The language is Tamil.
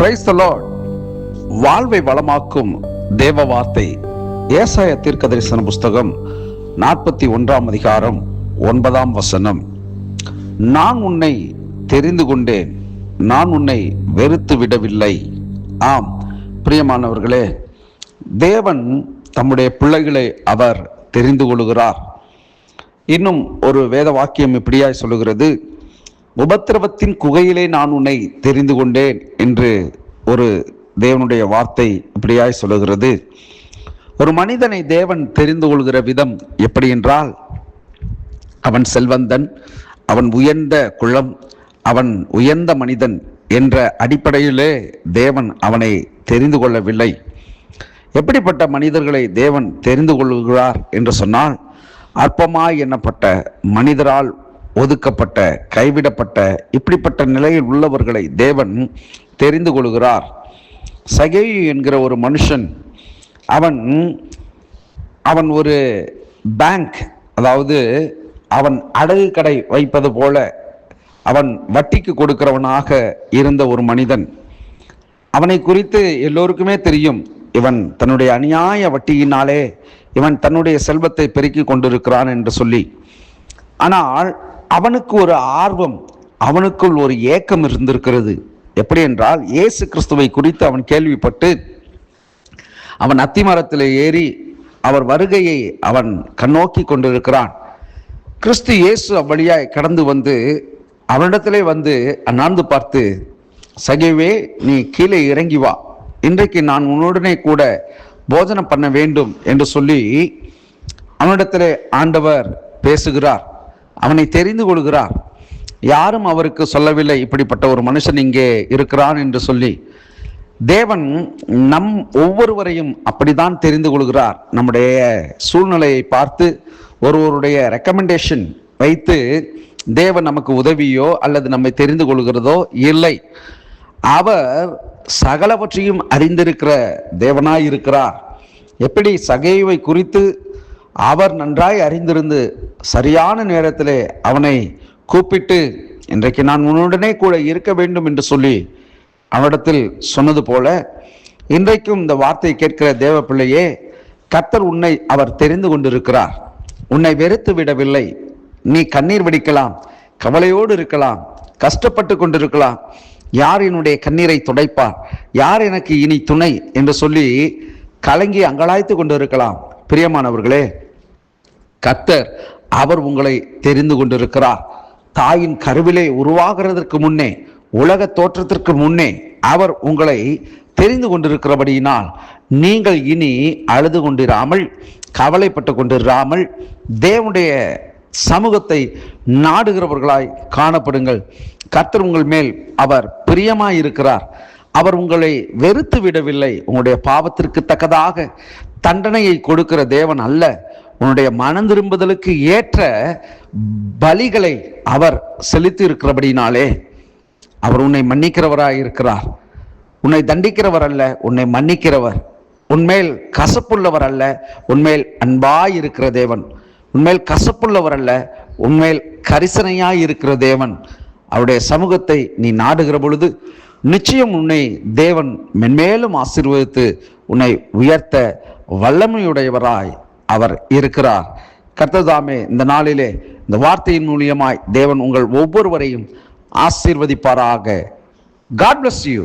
பிரைஸ் வாழ்வை வளமாக்கும் தேவ வார்த்தை ஏசாய தீர்க்க தரிசன புஸ்தகம் நாற்பத்தி ஒன்றாம் அதிகாரம் ஒன்பதாம் வசனம். நான் உன்னை தெரிந்து கொண்டேன். நான் உன்னை வெறுத்து விடவில்லை. ஆம் பிரியமானவர்களே தேவன் தம்முடைய பிள்ளைகளை அவர் தெரிந்து கொள்கிறார் இன்னும் ஒரு வேத வாக்கியம் இப்படியாய் சொல்லுகிறது. உபத்திரவத்தின் குகையிலே நான் உன்னை தெரிந்து கொண்டேன் என்று ஒரு தேவனுடைய வார்த்தை இப்படியாய் சொல்லுகிறது. ஒரு மனிதனை தேவன் தெரிந்து கொள்கிற விதம் எப்படி என்றால் அவன் செல்வந்தன் அவன் உயர்ந்த குளம் அவன் உயர்ந்த மனிதன் என்ற அடிப்படையிலே தேவன் அவனை தெரிந்து கொள்ளவில்லை. எப்படிப்பட்ட மனிதர்களை தேவன் தெரிந்து கொள்கிறார் என்று சொன்னால் அற்பமாய் எண்ணப்பட்ட மனிதரால் ஒதுக்கப்பட்ட கைவிடப்பட்ட இப்படிப்பட்ட நிலையில் உள்ளவர்களை தேவன் தெரிந்து கொள்கிறார். சகேயு என்கிற ஒரு மனுஷன் அவன் அவன் ஒரு பேங்க் அதாவது அவன் அடகு கடை வைப்பது போல அவன் வட்டிக்கு கொடுக்கிறவனாக இருந்த ஒரு மனிதன். அவனை குறித்து எல்லோருக்குமே தெரியும் இவன் தன்னுடைய அநியாய வட்டியினாலே இவன் தன்னுடைய செல்வத்தை பெருக்கிக் கொண்டிருக்கிறான் என்று சொல்லி. ஆனால் அவனுக்கு ஒரு ஆர்வம் அவனுக்குள் ஒரு ஏக்கம் இருந்திருக்கிறது. எப்படி என்றால் இயேசு கிறிஸ்துவை குறித்து அவன் கேள்விப்பட்டு அவன் அத்திமரத்தில் ஏறி அவர் வருகையை அவன் கண்ணோக்கி கொண்டிருக்கிறான். கிறிஸ்து இயேசு அவ்வழியாய் கடந்து வந்து அவனிடத்திலே வந்து அண்ணாந்து பார்த்து சகிவே நீ கீழே இறங்கி வா. இன்றைக்கு நான் உன்னுடனே கூட போஜனம் பண்ண வேண்டும் என்று சொல்லி அவனிடத்திலே ஆண்டவர் பேசுகிறார். அவனை தெரிந்து கொள்கிறார். யாரும் அவருக்கு சொல்லவில்லை இப்படிப்பட்ட ஒரு மனுஷன் இங்கே இருக்கிறான் என்று சொல்லி. தேவன் நம் ஒவ்வொருவரையும் அப்படிதான் தெரிந்து கொள்கிறார். நம்முடைய சூழ்நிலையை பார்த்து ஒருவருடைய ரெக்கமெண்டேஷன் வைத்து தேவன் நமக்கு உதவியோ அல்லது நம்மை தெரிந்து கொள்கிறதோ இல்லை. அவர் சகலவற்றையும் அறிந்திருக்கிற தேவனாய் இருக்கிறார். எப்படி சகைவை குறித்து அவர் நன்றாய் அறிந்திருந்து சரியான நேரத்திலே அவனை கூப்பிட்டு இன்றைக்கு நான் உன்னுடனே கூட இருக்க வேண்டும் என்று சொல்லி அவனிடத்தில் சொன்னது போல இன்றைக்கும் இந்த வார்த்தை கேட்கிற தேவ பிள்ளையே கத்தர் உன்னை அவர் தெரிந்து கொண்டிருக்கிறார். உன்னை வெறுத்து விடவில்லை. நீ கண்ணீர் வடிக்கலாம் கவலையோடு இருக்கலாம் கஷ்டப்பட்டு கொண்டிருக்கலாம். யார் என்னுடைய கண்ணீரை துடைப்பார்? யார் எனக்கு இனி துணை? என்று சொல்லி கலங்கி அங்கலாய்த்து கொண்டிருக்கலாம். பிரியமானவர்களே கத்தர் அவர் உங்களை தெரிந்து கொண்டிருக்கிறார். தாயின் கருவிலே உருவாகிறதற்கு முன்னே உலக தோற்றத்திற்கு முன்னே அவர் உங்களை தெரிந்து கொண்டிருக்கிறபடியினால் நீங்கள் இனி அழுது கொண்டிராமல் கவலைப்பட்டு கொண்டிராமல் தேவனுடைய சமூகத்தை நாடுகிறவர்களாய் காணப்படுங்கள். கர்த்தர் உங்கள் மேல் அவர் பிரியமாய் இருக்கிறார் அவர் உங்களை வெறுத்து விடவில்லை உங்களுடைய பாவத்திற்கு தக்கதாக தண்டனையை கொடுக்கிற தேவன் அல்ல. உன்னுடைய மனம் திரும்புதலுக்கு ஏற்ற பலிகளை அவர் செலுத்தி இருக்கிறபடினாலே அவர் உன்னை மன்னிக்கிறவராக இருக்கிறார் உன்னை தண்டிக்கிறவர் அல்ல உன்னை மன்னிக்கிறவர். உன்மேல் கசப்புள்ளவர் அல்ல உன்மேல் அன்பாய் இருக்கிற தேவன். உன்மேல் கசப்புள்ளவர் அல்ல உன்மேல் கரிசனையாய் இருக்கிற தேவன். அவருடைய சமூகத்தை நீ நாடுகிற பொழுது நிச்சயம் உன்னை தேவன் மென்மேலும் ஆசீர்வதித்து உன்னை உயர்த்த வல்லமையுடையவராய் அவர் இருக்கிறார். கர்த்ததாமே இந்த நாளிலே இந்த வார்த்தையின் மூலியமாய் தேவன் உங்கள் ஒவ்வொருவரையும் ஆசீர்வதிப்பாராக. God bless you